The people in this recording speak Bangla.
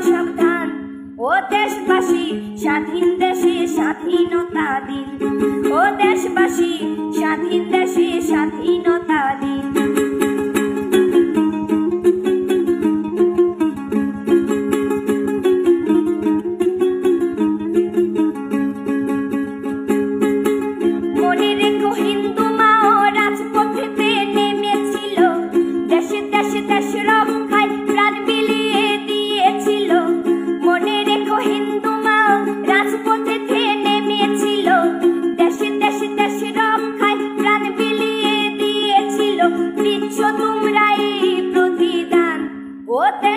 সাবধান ও দেশবাসী, স্বাধীন দেশে স্বাধীনতা দিন। ও দেশবাসী, স্বাধীন দেশে স্বাধীনতা দিন। হিন্দু মা